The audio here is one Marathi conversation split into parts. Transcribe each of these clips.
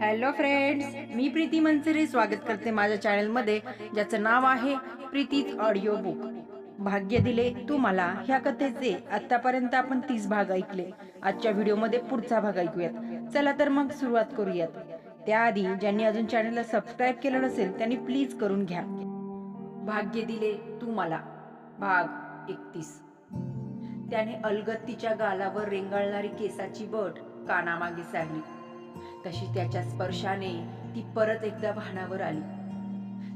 हॅलो फ्रेंड्स मी प्रीती मनसरे स्वागत करते माझ्या चॅनलमध्ये ज्याचं नाव आहे प्रीतीज ऑडिओ बुक भाग्य दिले तू मला ह्या कथेचे. आतापर्यंत आपण तीस भाग ऐकले. आजच्या व्हिडिओमध्ये पुढचा भाग ऐकूयात. चला तर मग सुरुवात करूयात. त्याआधी ज्यांनी अजून चॅनलला सबस्क्राईब केलं नसेल त्यांनी प्लीज करून घ्या. भाग्य दिले तू मला भाग एकतीस. त्याने अलगत तिच्या गालावर रेंगाळणारी केसाची बट कानामागे सारली. तशी त्याच्या स्पर्शाने ती परत एकदा भानावर आली.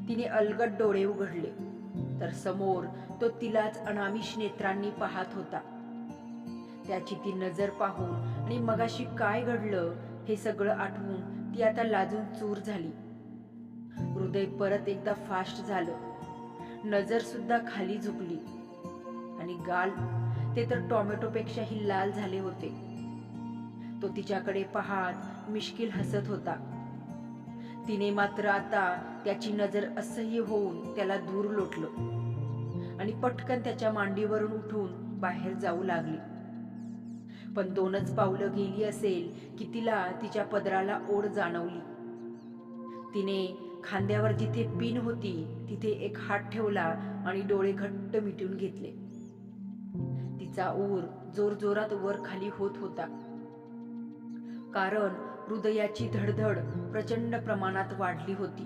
तिने अलगट डोळे उघडले. तर समोर तो तिलाच अनामिष नेत्रांनी पाहत होता. त्याची ती नजर पाहून आणि मगाशी काय घडलं हे सगळं आठवून ती आता लाजून चूर झाली. हृदय परत एकदा फास्ट झालं. नजर सुद्धा खाली झुकली. आणि गाल ते तर टोमॅटोपेक्षाही लाल झाले होते. तो तिच्याकडे पाहत मिश्किल हसत होता. तिने मात्र आता त्याची नजर असह्य होऊन त्याला दूर लोटलं आणि पटकन त्याच्या मांडीवरून उठून बाहेर जाऊ लागली. पण दोनच पावलं गेली असेल की तिला तिच्या पदराला ओढ जाणवली. तिने खांद्यावर जिथे पिन होती तिथे एक हात ठेवला आणि डोळे घट्ट मिटून घेतले. तिचा ऊर जोरजोरात वर खाली होत होता. कारण हृदयाची धडधड प्रचंड प्रमाणात वाढली होती.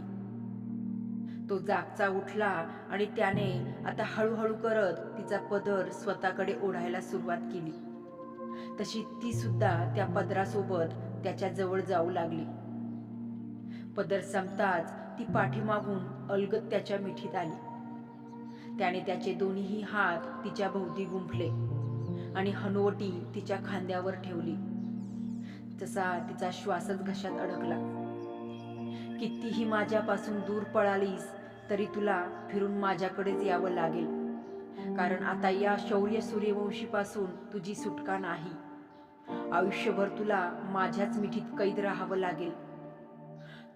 तो जागचा उठला आणि त्याने आता हळूहळू करत तिचा पदर स्वतःकडे ओढायला सुरुवात केली. तशी ती सुद्धा त्या पदरासोबत त्याच्याजवळ जाऊ लागली. पदर संपताच ती पाठीमागून अलगत त्याच्या मिठीत आली. त्याने त्याचे दोन्ही हात तिच्या भोवती गुंफले आणि हनुवटी तिच्या खांद्यावर ठेवली. तसा तिचा श्वासच घशात अडकला. कितीही माझ्यापासून दूर पळालीस तरी तुला फिरून माझ्याकडेच यावं लागेल. कारण आता या शौर्य सूर्यवंशीपासून तुझी सुटका नाही. आयुष्यभर तुला माझ्याच मिठीत कैद राहावं लागेल.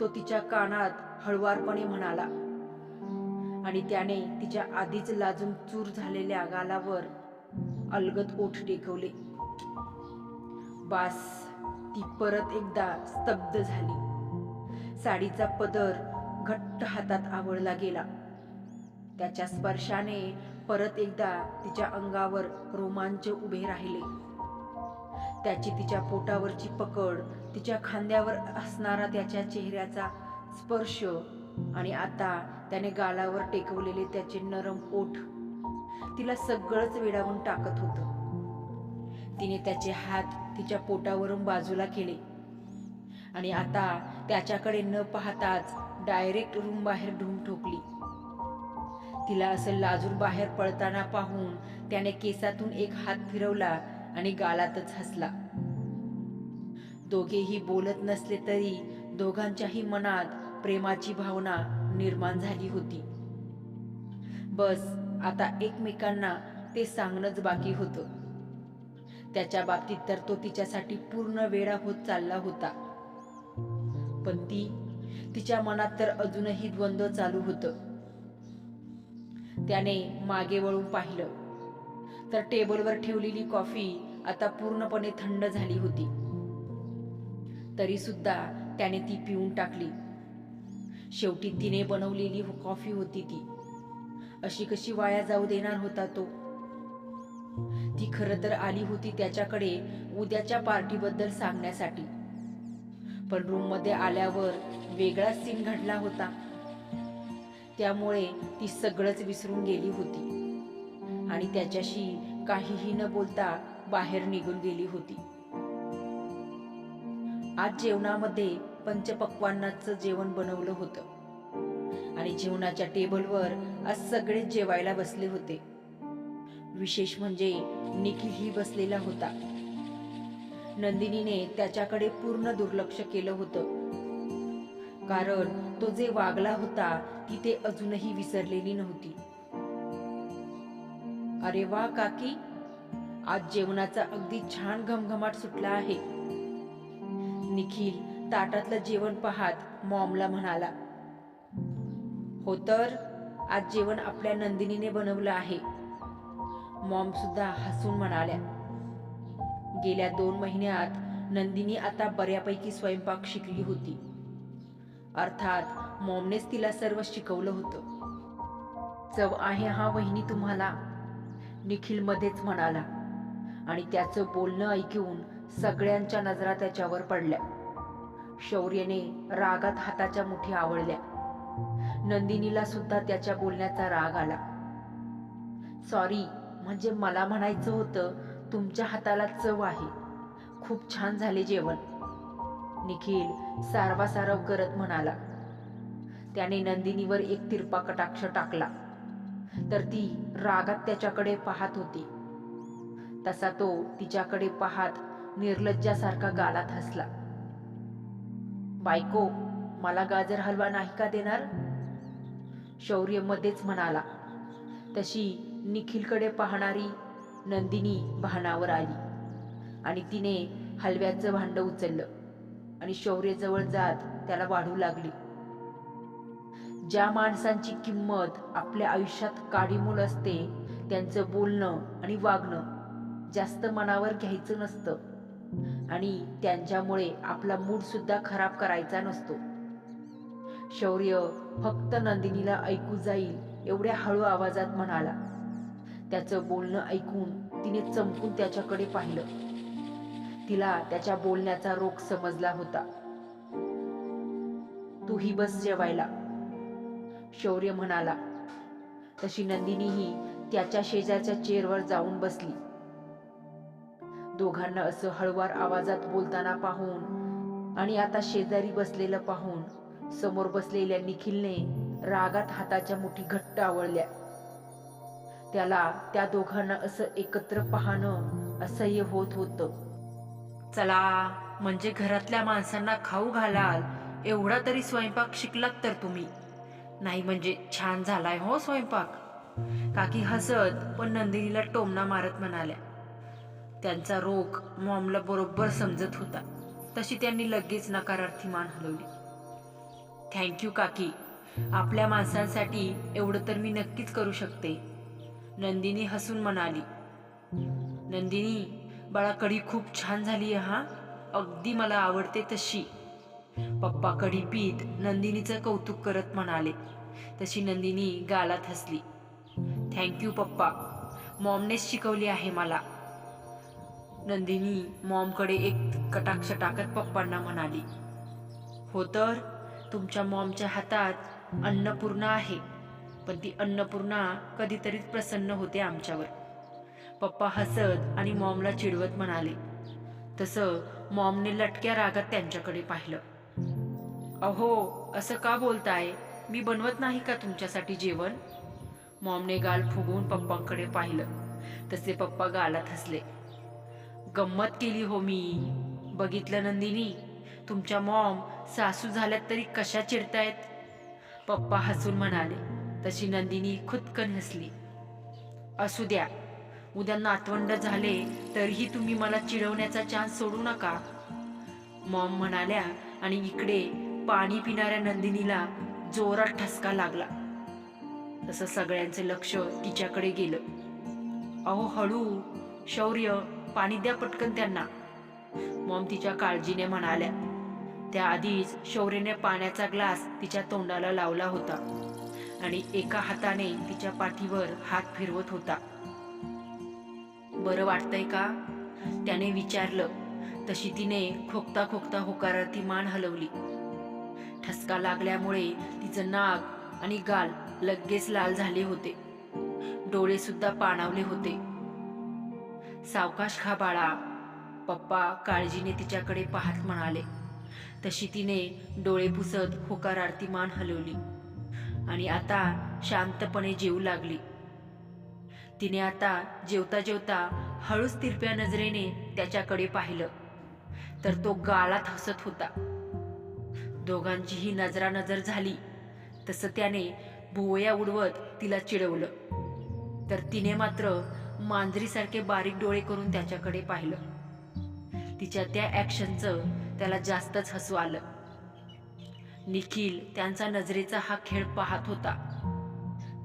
तो तिच्या कानात हळवारपणे म्हणाला. आणि त्याने तिच्या आधीच लाजून चूर झालेल्या गालावर अलगत ओठ टेकवले. बास. ती परत एकदा स्तब्ध झाली. साडीचा पदर घट्ट हातात आवळला गेला. त्याच्या स्पर्शाने परत एकदा तिच्या अंगावर रोमांच उभे राहिले. त्याची तिच्या पोटावरची पकड तिच्या खांद्यावर असणारा त्याच्या चेहऱ्याचा स्पर्श आणि आता त्याने गालावर टेकवलेले त्याचे नरम ओठ तिला सगळंच वेडावून टाकत होतं. तिने त्याचे हात तिच्या पोटावरून बाजूला केले. आणि आता त्याच्याकडे न पाहताच डायरेक्ट रूम बाहेर ढूम ठोकली. तिला असं लाजून बाहेर पळताना पाहून त्याने केसातून एक हात फिरवला आणि गालातच हसला. दोघेही बोलत नसले तरी दोघांच्याही मनात प्रेमाची भावना निर्माण झाली होती. बस आता एकमेकांना ते सांगणंच बाकी होतं. त्याच्या बाबतीत तर तो तिच्यासाठी पूर्ण वेळा होत चालला होता. पण ती तिच्या मनात तर अजूनही द्वंद्व चालू होतं. त्याने मागे वळून पाहिलं. तर टेबलवर ठेवलेली कॉफी आता पूर्णपणे थंड झाली होती. तरी सुद्धा त्याने ती पिऊन टाकली. शेवटी तिने बनवलेली कॉफी होती ती. अशी कशी वाया जाऊ देणार होता तो? ती खरं तर आली होती त्याच्याकडे उद्याच्या पार्टीबद्दल सांगण्यासाठी. पण रूममध्ये आल्यावर वेगळाच सीन घडला होता. त्यामुळे ती सगळंच विसरून गेली होती. आणि त्याच्याशी काहीही न बोलता बाहेर निघून गेली होती. आज जेवणामध्ये पंचपक्वान्नाचं जेवण बनवलं होतं. आणि जेवणाच्या टेबलवर आज सगळेच जेवायला बसले होते. विशेष म्हणजे निखिलही बसलेला होता. नंदिनीने त्याच्याकडे पूर्ण दुर्लक्ष केलं होतं. कारण तो जे वागला होता ती ते अजूनही विसरलेली नव्हती. अरे वा काकी! आज जेवणाचा अगदी छान घमघमाट सुटला आहे. निखिल ताटातलं जेवण पाहत मॉमला म्हणाला हो तर आज जेवण आपल्या नंदिनीने बनवलं आहे. मॉम सुद्धा हसून म्हणाल्या गेल्या दोन महिन्यात नंदिनी आता बऱ्यापैकी स्वयंपाक शिकली होती. अर्थात मॉमनेच तिला सर्व शिकवलं होतं. चव आहे हा वहिनी तुम्हाला निखिल मध्येच म्हणाला आणि त्याचं बोलणं ऐकून सगळ्यांच्या नजरा त्याच्यावर पडल्या. शौर्यने रागात हाताच्या मुठी आवळल्या. नंदिनीला सुद्धा त्याच्या बोलण्याचा राग आला. सॉरी म्हणजे मला म्हणायचं होतं तुमच्या हाताला चव आहे. खूप छान झाले जेवण. निखिल सारवासारव करत म्हणाला. त्याने नंदिनीवर एक तिरपा कटाक्ष टाकला. तर ती रागात त्याच्याकडे पाहत होती. तसा तो तिच्याकडे पाहत निर्लज्जासारखा गालात हसला. बायको मला गाजर हलवा नाही का देणार? शौर्य मध्येच म्हणाला. तशी निखिलकडे पाहणारी नंदिनी भानावर आली. आणि तिने हलव्याचं भांड उचललं आणि शौर्यजवळ जात त्याला वाढू लागली. ज्या माणसांची किंमत आपल्या आयुष्यात काडीमूल असते त्यांचं बोलणं आणि वागणं जास्त मनावर घ्यायचं नसतं. आणि त्यांच्यामुळे आपला मूड सुद्धा खराब करायचा नसतो. शौर्य फक्त नंदिनीला ऐकू जाईल एवढ्या हळू आवाजात म्हणाला. त्याचं बोलणं ऐकून तिने चमकून त्याच्याकडे पाहिलं. तिला त्याच्या बोलण्याचा रोग समजला होता. तूही बस जेवायला. शौर्य म्हणाला. तशी नंदिनीही त्याच्या शेजारच्या चेअरवर जाऊन बसली. दोघांना असं हळवार आवाजात बोलताना पाहून आणि आता शेजारी बसलेलं पाहून समोर बसलेल्या निखिलने रागात हाताच्या मुठी घट्ट आवळल्या. त्याला त्या दोघांना असं एकत्र पाहणं असह्य होत होतं. चला म्हणजे घरातल्या माणसांना खाऊ घालाल एवढा तरी स्वयंपाक शिकलात तर तुम्ही. नाही म्हणजे छान झालाय हो स्वयंपाक. काकी हसत पण नंदिनीला टोमणा मारत म्हणाल्या. त्यांचा रोग मॉमला बरोबर समजत होता. तशी त्यांनी लगेच नकारार्थी मान हलवली. थँक्यू काकी. आपल्या माणसांसाठी एवढं तर मी नक्कीच करू शकते. नंदिनी हसून म्हणाली. नंदिनी बाळा कढी खूप छान झाली आहे हा? अगदी मला आवडते तशी. पप्पा कढी पीत नंदिनीचं कौतुक करत म्हणाले. तशी नंदिनी गालात हसली. थँक्यू पप्पा. मॉमनेच शिकवली आहे मला. नंदिनी मॉमकडे एक कटाक्ष टाकत पप्पांना म्हणाली. हो तर तुमच्या मॉमच्या हातात अन्नपूर्णा आहे. पण ती अन्नपूर्णा कधीतरीच प्रसन्न होते आमच्यावर. पप्पा हसत आणि मॉमला चिडवत म्हणाले. तसं मॉमने लटक्या रागात त्यांच्याकडे पाहिलं. अहो असं का बोलताय? मी बनवत नाही का तुमच्यासाठी जेवण? मॉमने गाल फुगवून पप्पांकडे पाहिलं. तसे पप्पा गालात हसले. गंमत केली हो मी. बघितलं नंदिनी. तुमच्या मॉम सासू झाल्यात तरी कशा चिडतायत? पप्पा हसून म्हणाले तशी नंदिनी खुदकन हसली. असू द्या. उद्या नातवंड झाले तरीही तुम्ही मला चिडवण्याचा चान्स सोडू नका. मॉम म्हणाल्या आणि इकडे पाणी पिणाऱ्या नंदिनीला जोरात ठसका लागला. तसं सगळ्यांचे लक्ष तिच्याकडे गेलं. अहो हळू शौर्य पाणी द्या पटकन त्यांना. मॉम तिच्या काळजीने म्हणाल्या त्याआधीच शौर्यने पाण्याचा ग्लास तिच्या तोंडाला लावला होता आणि एका हाताने तिच्या पाठीवर हात फिरवत होता. बरं वाटतंय का? त्याने विचारलं. तशी तिने खोकता खोकता होकारार्थी मान हलवली. ठसका लागल्यामुळे तिचं नाक आणि गाल लगेच लाल झाले होते. डोळे सुद्धा पाणावले होते. सावकाश खा बाळा. पप्पा काळजीने तिच्याकडे पाहत म्हणाले. तशी तिने डोळे पुसत आरती मान हलवली. आणि आता शांतपणे जेवू लागली. तिने आता जेवता जेवता हळूच तिरप्या नजरेने त्याच्याकडे पाहिलं. तर तो गाळात हसत होता. दोघांचीही नजरानजर झाली. तसं त्याने भुवया उडवत तिला चिडवलं. तर तिने मात्र मांजरीसारखे बारीक डोळे करून त्याच्याकडे पाहिलं. तिच्या त्या ॲक्शनचं त्याला जास्तच हसू आलं. निखिल त्यांचा नजरेचा हा खेळ पाहत होता.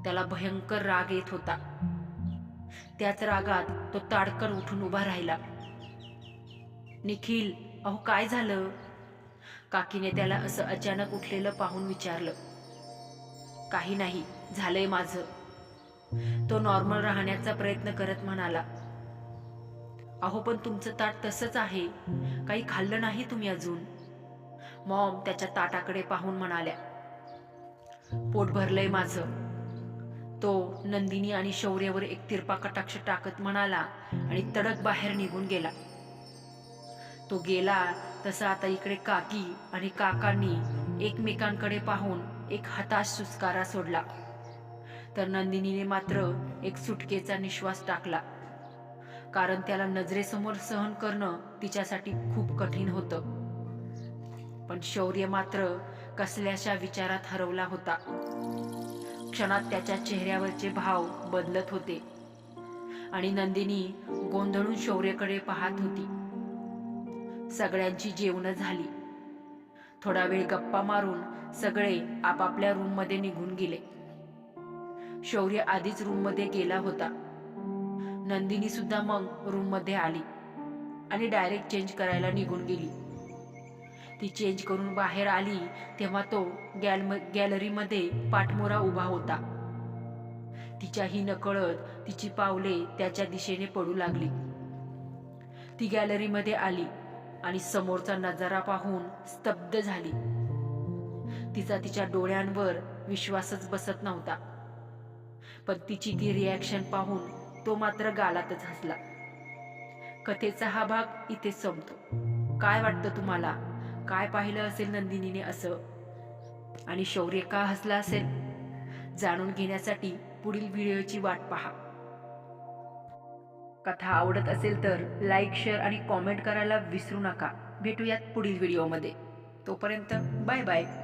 त्याला भयंकर राग येत होता. त्याच रागात तो ताडकन उठून उभा राहिला. निखिल अहो काय झालं? काकीने त्याला असं अचानक उठलेलं पाहून विचारलं. काही नाही झालंय माझं. तो नॉर्मल राहण्याचा प्रयत्न करत म्हणाला. अहो पण तुमचं ताट तसंच आहे. काही खाल्लं नाही तुम्ही अजून. मॉम त्याच्या ताटाकडे पाहून म्हणाल्या पोट भरलंय माझं. तो नंदिनी आणि शौर्यावर एक तिरपा कटाक्ष टाकत म्हणाला आणि तडक बाहेर निघून गेला. तो गेला तसा आता इकडे काकी आणि काकांनी एकमेकांकडे पाहून एक हताश सुस्कारा सोडला. तर नंदिनीने मात्र एक सुटकेचा निश्वास टाकला. कारण त्याला नजरेसमोर सहन करणं तिच्यासाठी खूप कठीण होतं. पण शौर्य मात्र कसल्याशा विचारात हरवला होता. क्षणात त्याच्या चेहऱ्यावरचे भाव बदलत होते. आणि नंदिनी गोंधळून शौर्यकडे पाहत होती. सगळ्यांची जेवणं झाली. थोडा वेळ गप्पा मारून सगळे आपापल्या रूममध्ये निघून गेले. शौर्य आधीच रूममध्ये गेला होता. नंदिनी सुद्धा मग रूममध्ये आली आणि डायरेक्ट चेंज करायला निघून गेली. ती चेंज करून बाहेर आली तेव्हा तो गॅलम गॅलरीमध्ये पाठमोरा उभा होता. तिच्याही नकळत तिची पावले त्याच्या दिशेने पडू लागली. ती गॅलरीमध्ये आली आणि समोरचा नजारा पाहून स्तब्ध झाली. तिचा तिच्या डोळ्यांवर विश्वासच बसत नव्हता. पण तिची ती रिॲक्शन पाहून तो मात्र गालातच हसला. कथेचा हा भाग इथे संपतो. काय वाटतं तुम्हाला? काय पाहिलं असेल नंदिनीने असं? आणि शौर्य का हसला असेल? जाणून घेण्यासाठी पुढील व्हिडिओची वाट पहा. कथा आवडत असेल तर लाईक शेअर आणि कॉमेंट करायला विसरू नका. भेटूयात पुढील व्हिडिओमध्ये. तोपर्यंत बाय बाय.